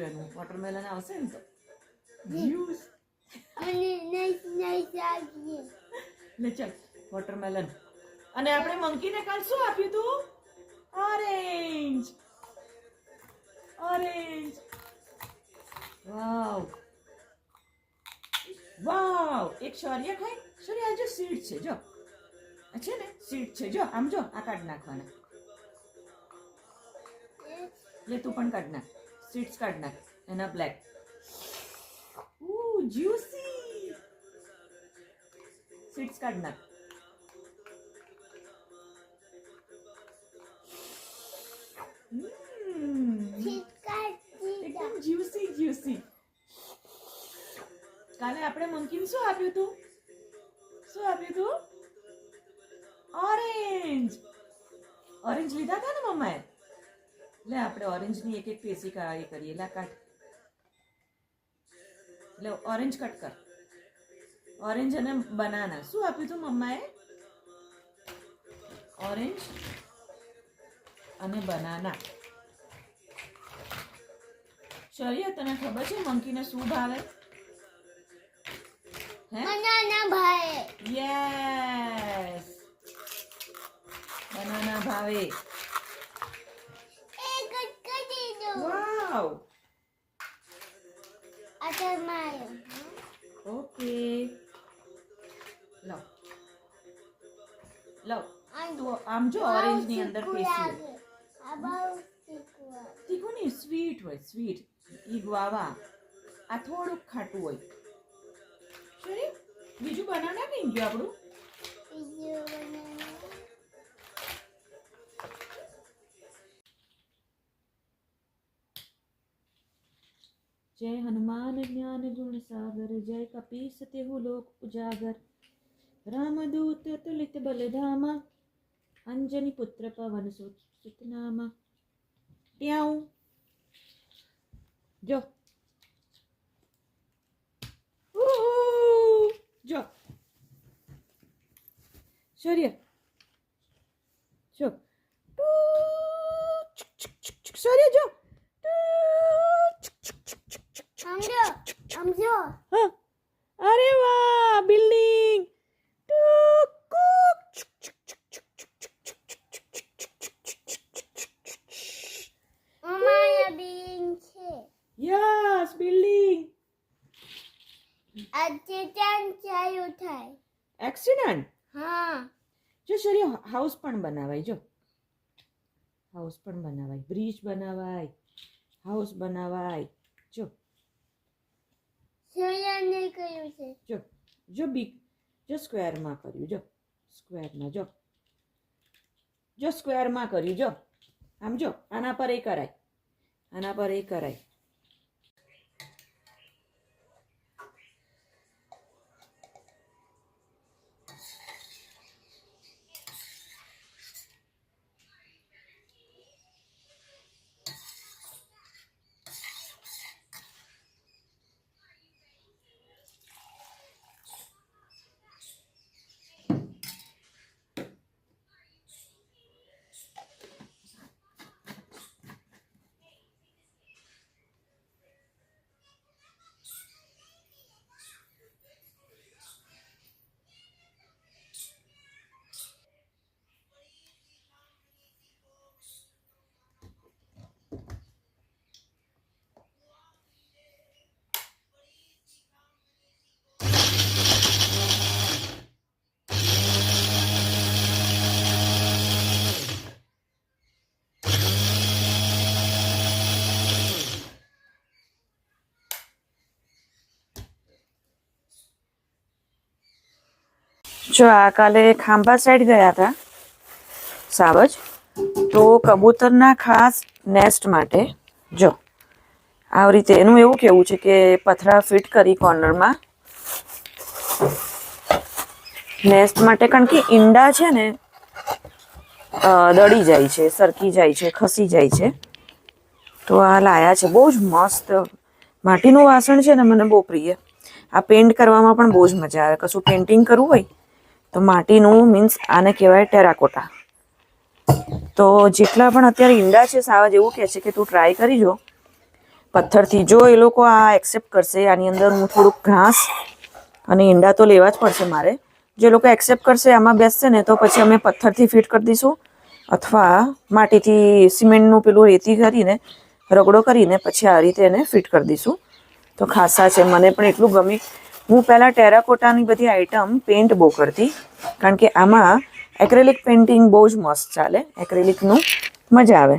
એનું વોટરમેલન આવશે ને તો જ્યુસ અને લે ચાલ વોટરમેલન અને આપણે મંકીને કાલ શું આપ્યું તું ઓરેન્જ ઓરેન્જ વાવ વાવ એક શૌર્ય ખાય શૌર્ય આજે જો સીડ છે જો છે ને સીડ છે જો આમ જો આ કાઢ નાખવાના લે તું પણ કાઢ નાખ સીડ્સ કાઢ નાખ એના બ્લેક જ્યુસી સીડ્સ કાઢ નાખ જ્યુસી જ્યુસી કાલે આપણે મંકીને શું આપ્યું તું શું આપ્યું તું ઓરેન્જ ઓરેન્જ લીધા હતા ને મમ્માએ? લે આપણે ઓરેન્જની એક એક પેસી કાળી કરીએ. લા કાઢ. લે ઓરેન્જ કટ કર. ઓરેન્જ અને બનાના શું આપ્યું તું મમ્માએ? ઓરેન્જ અને બનાના શૌર્ય તને ખબર છે મંકીને શું ભાવે? બનાના ભાવે. યસ બનાના ભાવે. આ તમારો ઓકે લવ લવ તું આમ જો ઓરેન્જની અંદર પેસ્યું તીખું. નહીં સ્વીટ હોય સ્વીટ ઈ ગુઆવા આ થોડુંક ખાટું હોય. બીજું બનાવના નહીં ગયું આપણું? બીજું બનાના. જય હનુમાન જ્ઞાન ગુણ સાગર જય કપીસ તેહુ લોક ઉજાગર રામદૂત તુલિત બલધામા અંજની પુત્ર પવન સુત સુતનામા ટ્યાઉ જો ઉહ, જો શૌર્ય જો ટુ, છુક, છુક, છુક, છુક. શૌર્ય જો ટુ, છુક, છુક, છુક, છુક, છુક. સમજો સમજો હા. અરે વાહ બિલ્ડિંગ અમારા બેન છે યસ બિલ્ડિંગ આજે ત્યાં ચાલુ થાય એક્સિડન્ટ હા જો શરીર હાઉસ પણ બનાવાય જો હાઉસ પણ બનાવાય બ્રિજ બનાવાય હાઉસ બનાવાય જો જો જો બી જો સ્ક્વેરમાં કર્યું, જો સ્ક્વેરમાં જો. જો સ્ક્વેરમાં કર્યું, જો. આમ જો, આના પર એ કરાય. આના પર એ કરાય. જો આ કાલે ખાંભા સાઈડ ગયા હતા, સાવજ, તો કબૂતરના ખાસ નેસ્ટ માટે, જો, આવી રીતે એનું એવું કેવું છે કે પથરા ફિટ કરી કોર્નરમાં નેસ્ટ માટે કારણ કે ઈંડા છે ને દળી જાય છે, સરકી જાય છે, ખસી જાય છે. તો આ લાયા છે, બહુ જ મસ્ત, માટીનું વાસણ છે ને, મને બહુ પ્રિય. આ પેન્ટ કરવામાં પણ બહુ જ મજા આવે. કશું પેઇન્ટિંગ કરવું હોય તો માટીનું મીન્સ આને કહેવાય ટેરાકોટા. તો જેટલા પણ અત્યારે ઈંડા છે સાવજ એવું કહે છે કે તું ટ્રાય કરી જો. પથ્થરથી જો એ લોકો આ એક્સેપ્ટ કરશે, આની અંદર હું થોડુંક ઘાસ અને ઈંડા તો લેવા જ પડશે મારે. જે લોકો એક્સેપ્ટ કરશે, આમાં બેસશે ને, તો પછી અમે પથ્થરથી ફિટ કરી દઈશું. અથવા માટીથી સિમેન્ટનું પેલું રેતી કરીને, રગડો કરીને પછી આ રીતે એને ફિટ કરી દઈશું. તો ખાસા છે, મને પણ એટલું ગમી. હું પહેલાં ટેરાકોટાની બધી આઈટમ પેન્ટ બહુ કરતી, કારણ કે આમાં એક્રેલિક પેઇન્ટિંગ બહુ જ મસ્ત ચાલે. એક્રેલિકનું મજા આવે.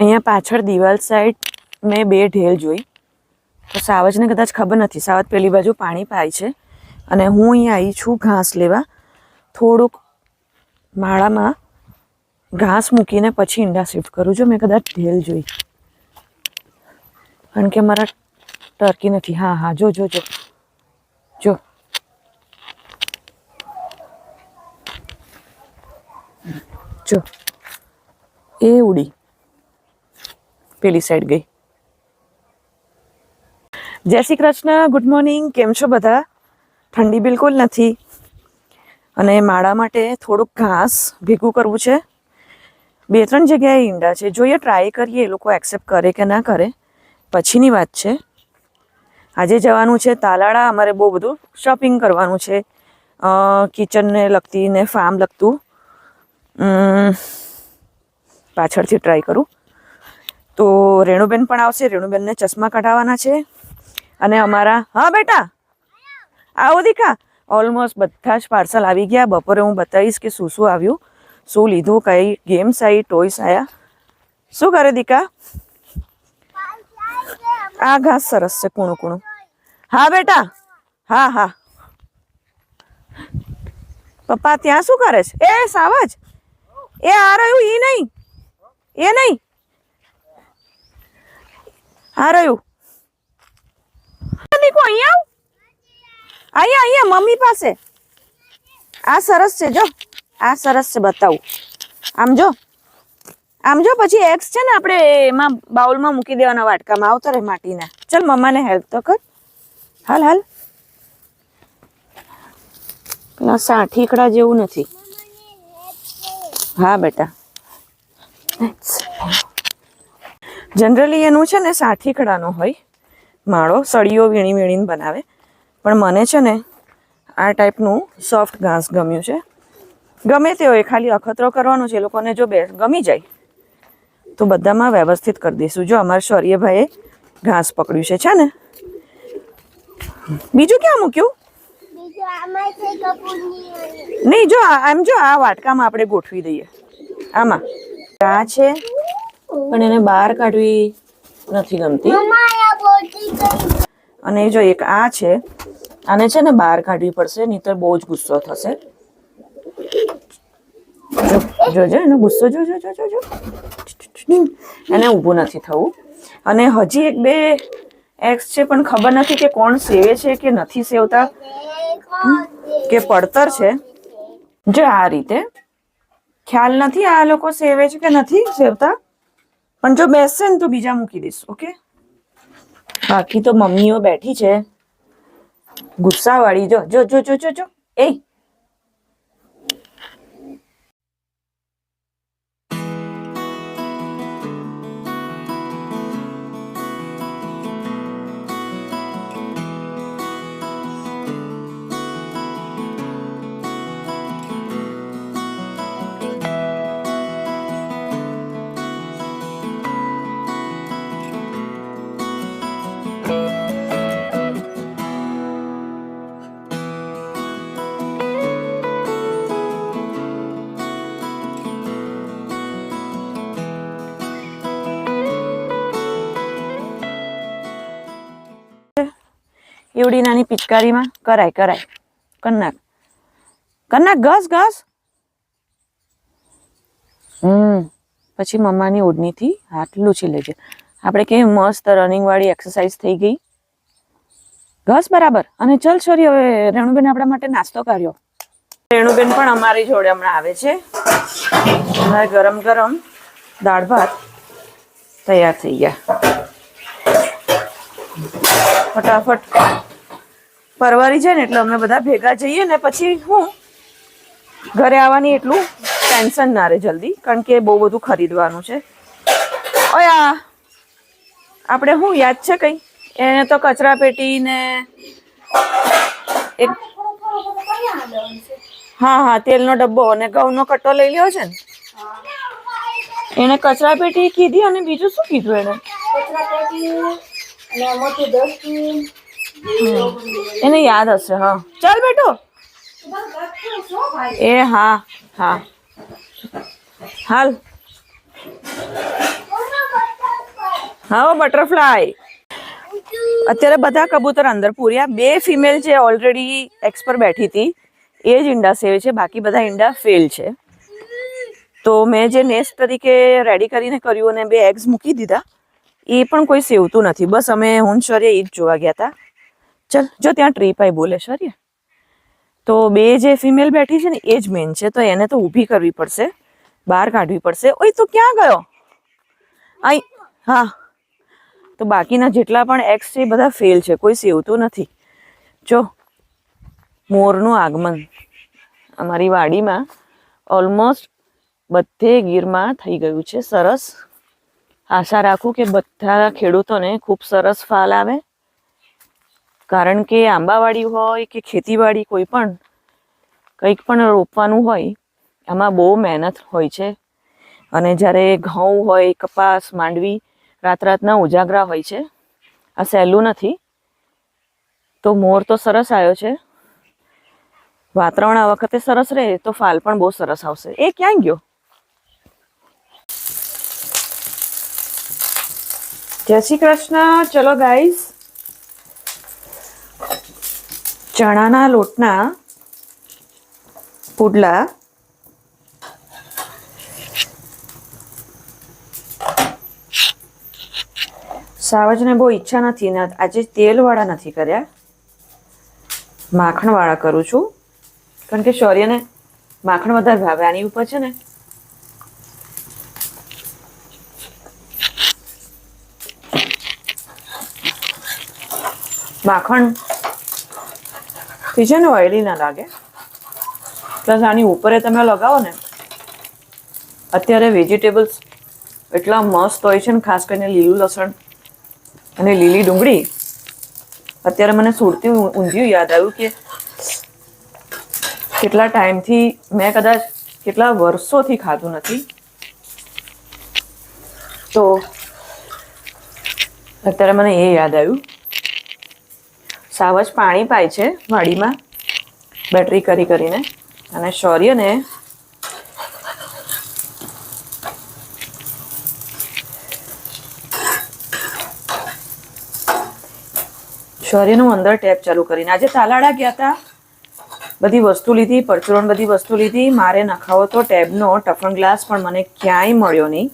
અહીંયા પાછળ દિવાલ સાઈડ મેં બે ઢેલ જોઈ. તો સાવજને કદાચ ખબર નથી, સાવજ પેલી બાજુ પાણી પાય છે. અને હું અહીંયા આવી છું ઘાસ લેવા. થોડુંક માળામાં ઘાસ મૂકીને પછી ઈંડા શિફ્ટ કરું. છું મેં કદાચ ઢેલ જોઈ. કારણ કે મારા ટર્કી નથી. હા હા, જો જો જો. જો. જો. એ ઉડી. પેલી સાઈડ ગઈ. જય શ્રી કૃષ્ણ ગુડ મોર્નિંગ કેમ છો બધા? ઠંડી બિલકુલ નથી. અને માળા માટે થોડુંક ઘાસ ભેગું કરવું છે. બે, ત્રણ જગ્યાએ ઈંડા છે. જોઈએ ટ્રાય કરીએ એ લોકો એક્સેપ્ટ કરે કે ના કરે. પછીની વાત છે. આજે જવાનું છે તાલાળા. અમારે બહુ બધું શોપિંગ કરવાનું છે. કિચનને લગતી ને ફાર્મ લગતું. પાછળથી ટ્રાય કરું. તો રેણુબેન પણ આવશે. રેણુબેનને ચશ્મા કઢાવવાના છે. અને અમારા, હા બેટા, આવો દીકા. ઓલમોસ્ટ બધા જ પાર્સલ આવી ગયા. બપોરે હું બતાવીશ કે શું શું આવ્યું. શું લીધું, કઈ ગેમ્સ આવી ટોયસ આવ્યા શું કરે દીકા? આ ઘાસ સરસ છે, કૂણું કૂણું. હા, બેટા. હા હા. પપ્પા ત્યાં શું કરે છે? એ, સાવજ. એ આ રહ્યું, ઈ નહીં. એ નહીં. આ રહ્યું. નીકો અહીંયા આવ. અહીંયા અહીંયા, મમ્મી પાસે. આ સરસ છે, જો. આ સરસ છે, બતાવું. આમ જો. આમ જો, પછી એક્સ છે ને આપણે એમાં બાઉલમાં મૂકી દેવાના વાટકામાં. આવતા રહે માટીના. ચલ, મમ્માને હેલ્પ તો કર. હાલ હાલ. પેલા સાઠીકડા જેવું નથી. હા, બેટા. જનરલી એનું છે ને સાઠીકડાનો હોય. માળો સળીઓ વીણી વીણીને બનાવે. પણ મને છે ને આ ટાઈપનું સોફ્ટ ઘાસ ગમ્યું છે. ગમે તે હોય, ખાલી અખતરો કરવાનો છે. એ લોકોને જો બે ગમી જાય, તો બધામાં વ્યવસ્થિત કરી દઈશું. જો અમારા શૌર્યભાઈએ ઘાસ પકડ્યું છે છે ને? બીજું ક્યાં મૂક્યું? નહીં જો આમ જો આ વાટકામાં આપણે ગોઠવી દઈએ. આમાં. આ છે પણ એને બહાર કાઢવી નથી ગમતી. અને જો એક આ છે આને છે ને બહાર કાઢવી પડશે નહીતર બહુ જ ગુસ્સો થશે. જોજો એનો ગુસ્સો જોજો જોજો જો જો જો. એને ઊભું નથી થવું. અને હજી એક બે એક્સ છે, પણ ખબર નથી કે કોણ સેવે છે કે નથી સેવતા? કે પડતર છે? જો આ રીતે, ખ્યાલ નથી આ લોકો સેવે છે કે નથી સેવતા? પણ જો બેસશે ને તો બીજા મૂકી દઈશ, ઓકે? બાકી તો મમ્મીઓ બેઠી છે. ગુસ્સાવાળી જો જો જો જો જો. એ એવડી નાની પિચકારીમાં કરાય કરાય. કન્નાક. કન્નાક, ઘસ ઘસ. હમ. પછી મમ્માની ઓઢણીથી હાથ લૂછી લેજે. આપણે કેવી મસ્ત રનિંગ વાળી એક્સરસાઇઝ થઈ ગઈ. ઘસ બરાબર. અને ચલ છોરી, હવે રેણુબેન આપણા માટે નાસ્તો કર્યો. રેણુબેન પણ અમારી જોડે હમણાં આવે છે. ગરમ ગરમ દાળ ભાત તૈયાર થઈ ગયા. ફટાફટ પરવારી જાય ને એટલે અમે બધા ભેગા જઈએ ને પછી હું ઘરે આવવાની એટલું ટેન્શન ના રહે જલ્દી, કારણ કે બહુ બધું ખરીદવાનું છે. ઓયા આપણે શું યાદ છે કઈ? એને તો કચરા પેટી ને એક હા હા, તેલનો ડબ્બો અને ઘઉંનો કટ્ટો લઈ લ્યો છે ને. એને કચરા પેટી કીધી અને બીજું શું કીધું એને? એને યાદ હશે, હા. ચાલ બેટો. એ, હા હા. હાલ. હા, બટરફ્લાય. અત્યારે બધા કબૂતર અંદર પૂર્યા. બે ફિમેલ જે ઓલરેડી એક્સ પર બેઠી હતી, એ જ ઈંડા સેવે છે. બાકી બધા ઈંડા ફેલ છે. તો મેં જે નેસ્ટ તરીકે રેડી કરીને કર્યું અને બે એગ્સ મૂકી દીધા, એ પણ કોઈ સેવતું નથી. બસ અમે હું ને એ જ જોવા ગયા હતા. ચલ, જો ત્યાં ટ્રીપ આઈ બોલે શૌર્ય તો બે જે ફિમેલ બેઠી છે ને, એ જ મેન છે. તો એને તો ઊભી કરવી પડશે, બહાર કાઢવી પડશે. ઓય, તો ક્યાં ગયો? આઈ, હા. તો બાકીના જેટલા પણ એક્સ છે બધા ફેલ છે, કોઈ સેવતું નથી. જો, મોરનું આગમન. અમારી વાડીમાં ઓલમોસ્ટ બધે ગીરમાં થઈ ગયું છે, સરસ. આશા રાખું કે બધા ખેડૂતોને ખૂબ સરસ ફાલ આવે. કારણ કે આંબાવાડી હોય કે ખેતીવાડી કોઈ પણ, કંઈક પણ રોપવાનું હોય, આમાં બહુ મહેનત હોય છે. અને જ્યારે ઘઉં હોય, કપાસ, માંડવી રાત રાતના ઉજાગરા હોય છે. આ સહેલું નથી. તો મોર તો સરસ આવ્યો છે. વાતાવરણ આ વખતે સરસ રહે તો ફાલ પણ બહુ સરસ આવશે. એ ક્યાં ગયો? જય શ્રી કૃષ્ણ. ચલો ગાઈસ ચણાના લોટના પુડલા. સાવજને બહુ ઈચ્છા નથી ને આજે તેલવાળા નથી કર્યા. માખણવાળા કરું છું. કારણ કે શૌર્યને માખણ વધારે ભાવે, આની ઉપર છે ને. માખણ થી છે ને ઓઇલી ના લાગે. પ્લસ આની ઉપર તમે લગાવો ને, અત્યારે વેજીટેબલ્સ એટલા મસ્ત હોય છે ને, ખાસ કરીને લીલું લસણ અને લીલી ડુંગળી. અત્યારે મને સુરતી ઊંધિયું યાદ આવ્યું કે કેટલા ટાઈમથી મેં કદાચ કેટલા વર્ષોથી ખાધું નથી. તો અત્યારે મને એ યાદ આવ્યું. સાવજ પાણી પાય છે વાડીમાં. બેટરી કરી કરીને. અને શૌર્યને શૌર્યનું અંદર ટેપ ચાલુ કરીને. આજે તાલાડા ગયા હતા બધી વસ્તુ લીધી, પરચુરણ બધી વસ્તુ લીધી. મારે નખાવો તો ટેબનો ટફન ગ્લાસ પણ મને ક્યાંય મળ્યો નહીં.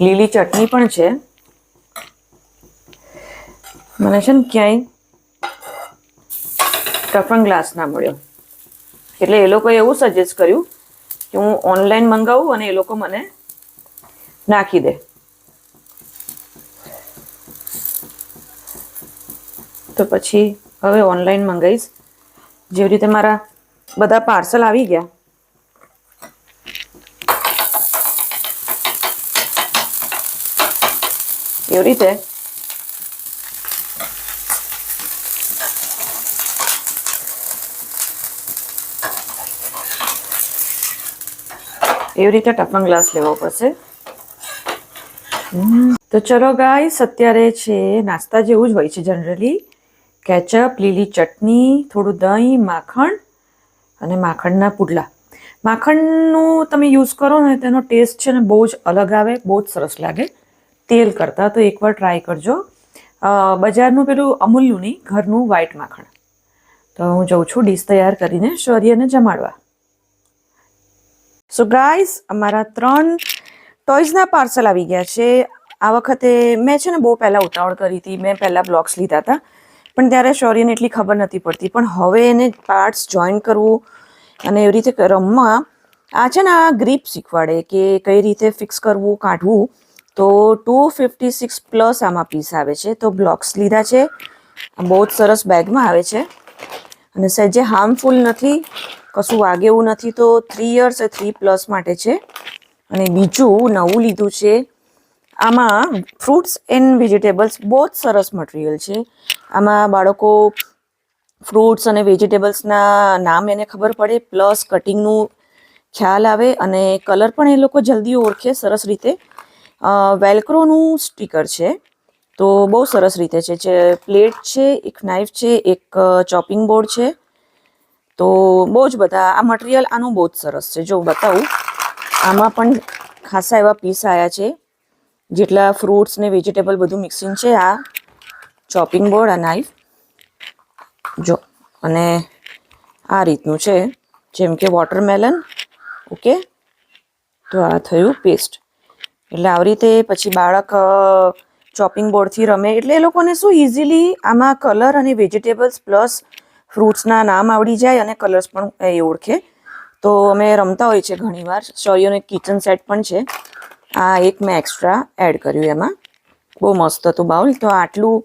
લીલી ચટણી પણ છે. મને છે ને ક્યાંય ટફન ગ્લાસ ના મળ્યો. એટલે એ લોકોએ એવું સજેસ્ટ કર્યું કે હું ઓનલાઈન મંગાવું અને એ લોકો મને નાખી દે. તો પછી હવે ઓનલાઈન મંગાવીશ જેવી રીતે મારા બધા પાર્સલ આવી ગયા. એવી રીતે? એવી રીતે ટફન ગ્લાસ લેવો પડશે. તો ચલો ગાઈસ, અત્યારે છે નાસ્તા જેવું જ હોય છે જનરલી. કેચઅપ, લીલી ચટણી, થોડું દહીં, માખણ અને માખણના પુડલા. માખણનું તમે યુઝ કરો ને, તેનો ટેસ્ટ છે ને બહુ જ અલગ આવે, બહુ જ સરસ લાગે. તેલ કરતાં તો એકવાર ટ્રાય કરજો. બજારનું પેલું અમૂલનું નહીં, ઘરનું વ્હાઈટ માખણ. તો હું જઉં છું ડીશ તૈયાર કરીને શૌર્યને જમાડવા. સો ગાઈસ અમારા ત્રણ ટોયઝના પાર્સલ આવી ગયા છે. આ વખતે મેં છે ને બહુ પહેલાં ઉતાવળ કરી હતી, મેં પહેલાં બ્લોક્સ લીધા હતા. પણ ત્યારે શૌર્યને એટલી ખબર નથી પડતી. પણ હવે એને પાર્ટ્સ જોઈન કરવું અને એવી રીતે રમવા, આ છે ને આ ગ્રીપ શીખવાડે કે કઈ રીતે ફિક્સ કરવું, કાઢવું. તો ટુ ફિફ્ટી સિક્સ પ્લસ આમાં પીસ આવે છે. તો બ્લોક્સ લીધા છે. બહુ જ સરસ બેગમાં આવે છે. અને સહેજે હાર્મફુલ નથી, કશું વાગે એવું નથી, તો થ્રી યર્સ થ્રી પ્લસ માટે છે. અને બીજું નવું લીધું છે. આમાં ફ્રૂટ્સ એન્ડ વેજીટેબલ્સ બહુ જ સરસ મટીરિયલ છે. આમાં બાળકો ફ્રૂટ્સ અને વેજીટેબલ્સના નામ એને ખબર પડે પ્લસ કટિંગનું ખ્યાલ આવે અને કલર પણ એ લોકો જલ્દી ઓળખે સરસ રીતે. વેલ્ક્રોનું સ્ટીકર છે. તો બહુ સરસ રીતે છે. જે પ્લેટ છે, એક નાઇફ છે, એક ચોપિંગ બોર્ડ છે. તો બહુ જ બધા, આ મટીરિયલ આનું બહુ જ સરસ છે. જો બતાવું, આમાં પણ ખાસા એવા પીસ આવ્યા છે. જેટલા ફ્રૂટ્સ ને વેજીટેબલ બધું મિક્સિંગ છે, આ ચોપિંગ બોર્ડ આ નાઇફ જો, અને આ રીતનું છે. જેમ કે વોટરમેલન ઓકે તો આ થયું પેસ્ટ એટલે આવી રીતે પછી બાળક ચોપિંગ બોર્ડથી રમે. એટલે એ લોકોને શું ઇઝીલી આમાં કલર અને વેજીટેબલ્સ પ્લસ ફ્રૂટ્સના નામ આવડી જાય અને કલર્સ પણ એ ઓળખે. તો અમે રમતા હોય છે ઘણીવાર. શોરીઓને કિચન સેટ પણ છે. આ એક મેં એક્સ્ટ્રા એડ કર્યું એમાં. બહુ મસ્ત હતું બાઉલ. તો આટલું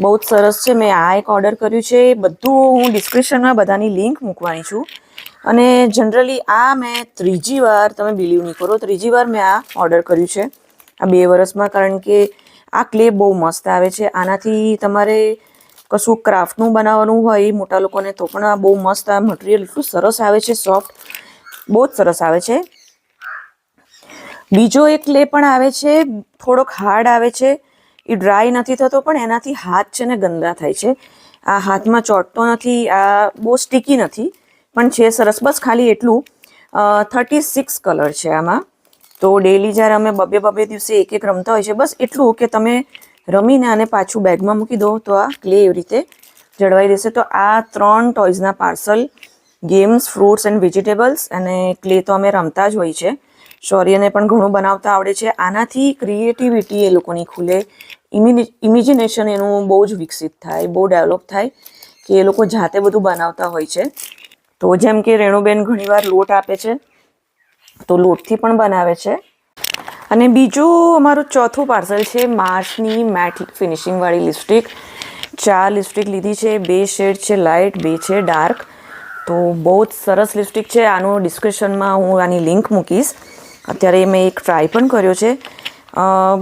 બહુ જ સરસ છે. મેં આ એક ઓર્ડર કર્યું છે. બધું હું ડિસ્ક્રિપ્શનમાં બધાની લિંક મૂકવાની છું. અને જનરલી આ મેં ત્રીજી વાર, તમે બિલીવ નહીં કરો, ત્રીજી વાર મેં આ ઓર્ડર કર્યું છે. આ બે વર્ષમાં કારણ કે આ ક્લે બહુ મસ્ત આવે છે. આનાથી તમારે કશું ક્રાફ્ટનું બનાવવાનું હોય, મોટા લોકોને તો પણ આ બહુ મસ્ત આ મટીરિયલ એટલું સરસ આવે છે સોફ્ટ બહુ જ સરસ આવે છે. બીજો એક ક્લે પણ આવે છે, થોડોક હાર્ડ આવે છે. એ ડ્રાય નથી થતો, પણ એનાથી હાથ છે ને ગંદા થાય છે. આ હાથમાં ચોટતો નથી, આ બહુ સ્ટીકી નથી. પણ છે સરસ. બસ ખાલી એટલું. થર્ટી સિક્સ કલર છે આમાં. તો ડેલી જ્યારે અમે બબે બબે દિવસે એક એક રમતા હોય છે, બસ એટલું કે તમે રમીને આને પાછું બેગમાં મૂકી દો તો આ ક્લે એવી રીતે જળવાઈ રહેશે. તો આ ત્રણ ટોયઝના parcel games fruits and vegetables અને ક્લે તો અમે રમતા જ હોય છે. શૌર્યને પણ ઘણું બનાવતા આવડે છે. આનાથી ક્રિએટિવિટી એ લોકોની ખુલે. ઇમેજિનેશન એનું બહુ જ વિકસિત થાય, બહુ ડેવલપ થાય કે એ લોકો જાતે બધું બનાવતા હોય છે. તો જેમ કે રેણુબેન ઘણીવાર લોટ આપે છે, તો લોટથી પણ બનાવે છે. અને બીજું અમારું ચોથું પાર્સલ છે માર્ચની મેટ ફિનિશિંગવાળી લિપસ્ટિક. ચાર લિપસ્ટિક લીધી છે, બે શેડ છે લાઇટ, બે છે ડાર્ક. તો બહુ જ સરસ લિપસ્ટિક છે, આનું ડિસ્ક્રિપ્શનમાં હું આની લિંક મૂકીશ. અત્યારે મેં એક ટ્રાય પણ કર્યો છે.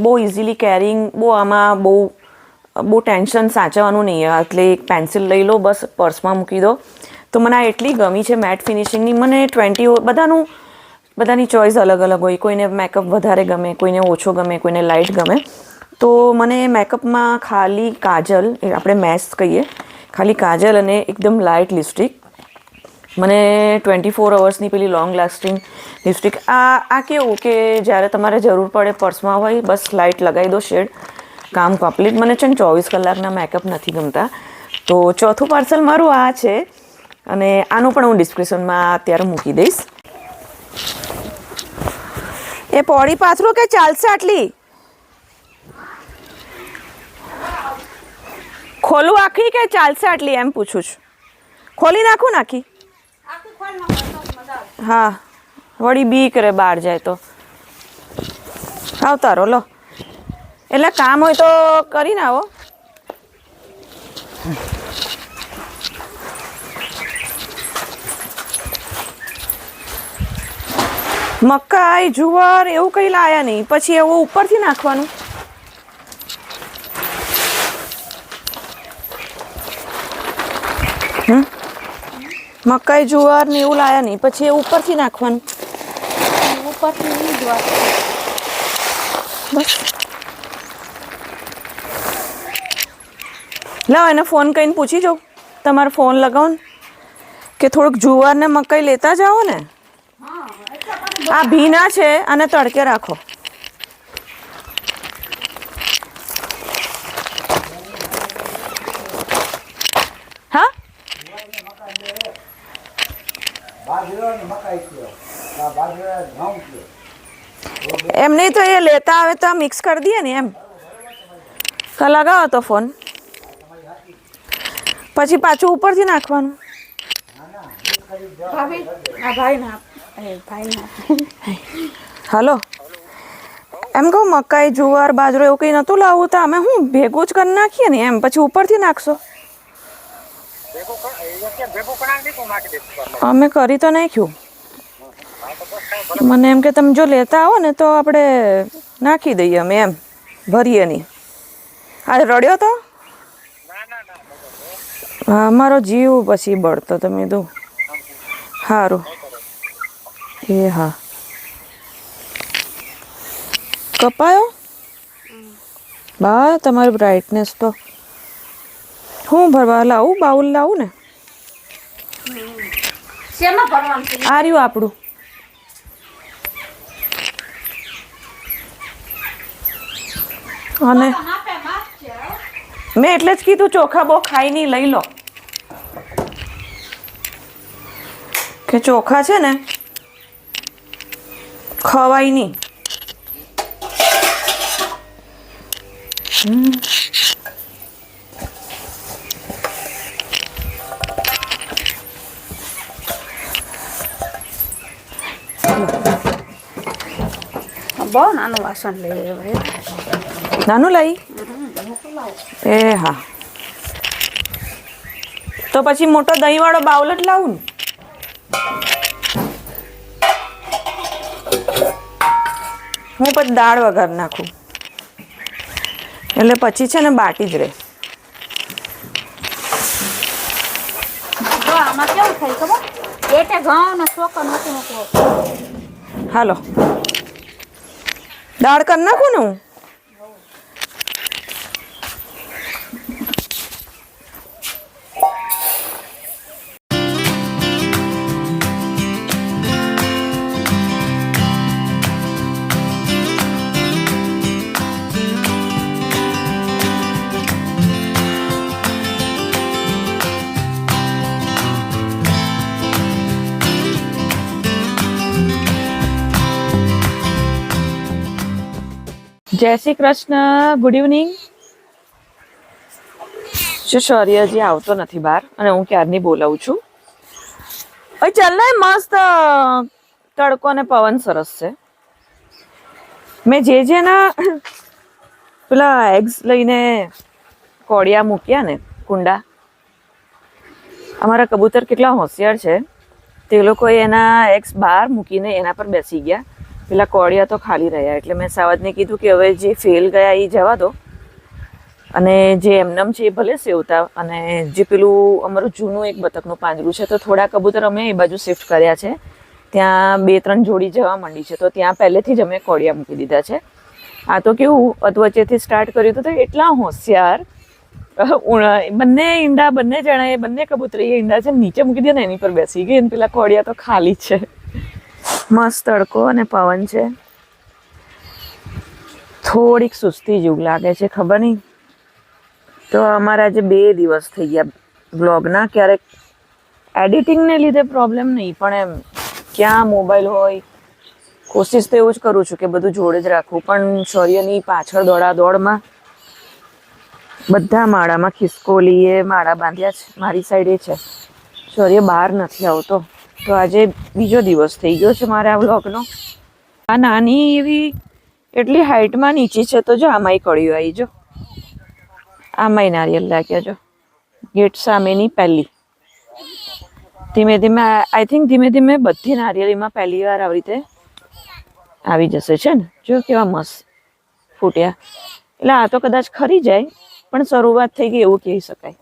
બહુ ઇઝીલી કેરિંગ, બહુ આમાં બહુ બહુ ટેન્શન સાચવવાનું નહીં, એટલે એક પેન્સિલ લઈ લો, બસ પર્સમાં મૂકી દો. તો મને આ એટલી ગમી છે મેટ ફિનિશિંગની મને ટ્વેન્ટી બધાનું બધાની ચોઈસ અલગ અલગ હોય. કોઈને મેકઅપ વધારે ગમે, કોઈને ઓછો ગમે, કોઈને લાઇટ ગમે. તો મને મેકઅપમાં ખાલી કાજલ આપણે મેસ કહીએ, ખાલી કાજલ અને એકદમ લાઇટ લિપસ્ટિક મને ટ્વેન્ટી ફોર અવર્સની પેલી લોંગ લાસ્ટિંગ લિપસ્ટિક આ આ કેવું કે જ્યારે તમારે જરૂર પડે પર્સમાં હોય, બસ લાઇટ લગાવી દો શેડ કામ કમ્પ્લીટ મને છે ને ચોવીસ કલાકના મેકઅપ નથી ગમતા. તો ચોથું પાર્સલ મારું આ છે. અને આનું પણ હું ડિસ્ક્રિપ્શનમાં અત્યારે મૂકી દઈશ. એ પોળી પાથરું કે ચાલશે આટલી? ખોલું આખી કે ચાલશે આટલી? એમ પૂછું છું. ખોલી નાખું નાખી હા. વળી બી કરે બહાર જાય તો. આવતારો લો. એટલે કામ હોય તો કરીને આવો. મકાઈ જુવાર એવું કંઈ લાયા નહીં. પછી એવું ઉપરથી નાખવાનું? મકાઈ જુવાર ને એવું લાયા નહીં. પછી એ ઉપરથી નાખવાનું. ઉપરથી બસ. લાવ એને ફોન કરીને પૂછી જાઉં. તમારો ફોન લગાવો ને. કે થોડુંક જુવાર ને મકાઈ લેતા જાઓ ને. આ ભીના છે અને તડકે રાખો. હા? એમ નહીં તો એ લેતા આવે તો મિક્સ કરી દઈએ ને એમ. લગાવો તો ફોન પછી પાછું ઉપરથી નાખવાનું. ભાઈ ના હાલો. એમ કહું મકાઈ જુવાર બાજરો એવું કંઈ નહોતું લાવવું તો અમે હું ભેગું જ કરી નાખીએ ને એમ? પછી ઉપરથી નાખશો. અમે કરી તો નાખ્યું. મને એમ કે તમે જો લેતા આવો ને તો આપણે નાખી દઈએ અમે એમ ભરીએ નહીં. આ રડ્યો તો? હા મારો જીવ પછી બળતો તમે દો સારું એ હા કપાયો બા તમારી બ્રાઇટનેસ તો. હું ભરવા લાવું? બાઉલ લાવું ને? આ રહ્યું આપણું. અને મેં એટલે જ કીધું ચોખા બહુ ખાઈ નહીં લઈ લો. કે ચોખા છે ને ખવાય નહીં. બહુ નાનું વાસણ લઈ લેવાય નાનું લઈ? એ હા. તો પછી મોટો દહીંવાળો બાઉલ જ લાવું ને? હું પછી દાળ વઘાર નાખું. એટલે પછી છે ને બાટી જ રહે. હાલો. દાળ કરી નાખું ને હું? જય શ્રી કૃષ્ણ ગુડ ઇવનિંગ શૌર્ય હજી આવતો નથી બહાર અને હું ક્યારની બોલાવું છું? ઓય ચાલ ને, મસ્ત તડકો અને પવન સરસ છે. મેં જે જેના પેલા એગ્સ લઈને કોડિયા મૂક્યા ને, કુંડા. અમારા કબૂતર કેટલા હોશિયાર છે. તે લોકોએ એના એગ્સ બહાર મૂકીને એના પર બેસી ગયા. પેલા કોડિયા તો ખાલી રહ્યા, એટલે મેં સાવજને કીધું કે હવે જે ફેલ ગયા એ જવા દો. અને જે એમનેમ છે એ ભલે સેવતા, અને જે પેલું અમારું જૂનું એક બતકનું પાંજરું છે, તો થોડા કબૂતર અમે એ બાજુ શિફ્ટ કર્યા છે. ત્યાં બે ત્રણ જોડી જવા માંડી છે, તો ત્યાં પહેલેથી જ અમે કોડિયા મૂકી દીધા છે. આ તો કેવું અધવચ્ચેથી સ્ટાર્ટ કર્યું હતું તો એટલા હોશિયાર બંને ઈંડા, બંને જણાએ બંને કબૂતરી ઈંડા છે નીચે મૂકી દે ને એની પર બેસી ગઈ, અને પેલા કોડિયા તો ખાલી છે. મસ્ત તડકો અને પવન છે. થોડીક સુસ્તી જેવું લાગે છે, ખબર નહીં. તો અમારા આજે બે દિવસ થઈ ગયા બ્લોગના ક્યારેક એડિટિંગને લીધે પ્રોબ્લેમ નહીં, પણ એમ ક્યાં મોબાઈલ હોય? કોશિશ તો એવું જ કરું છું કે બધું જોડે જ રાખવું, પણ શૌર્યની પાછળ દોડા દોડમાં બધા માળામાં ખિસકોલીએ માળા બાંધ્યા છે, મારી સાઈડે છે. શૌર્ય બહાર નથી આવતો. તો આજે બીજો દિવસ થઈ ગયો છે મારે આ વ્લોગનો. આ નાની એવી એટલી હાઇટમાં નીચી છે તો જો આમાંય કળીઓ આવી જો. આમાંય નારિયેલ લાગ્યા જો. ગેટ સામેની પહેલી. ધીમે ધીમે આઈ થિંક ધીમે ધીમે બધી નારિયેળીમાં પહેલી વાર આવી રીતે આવી જશે છે ને. જો કેવા મસ્ત ફૂટ્યા. એટલે આ તો કદાચ ખરી જાય, પણ શરૂઆત થઈ ગઈ એવું કહી શકાય.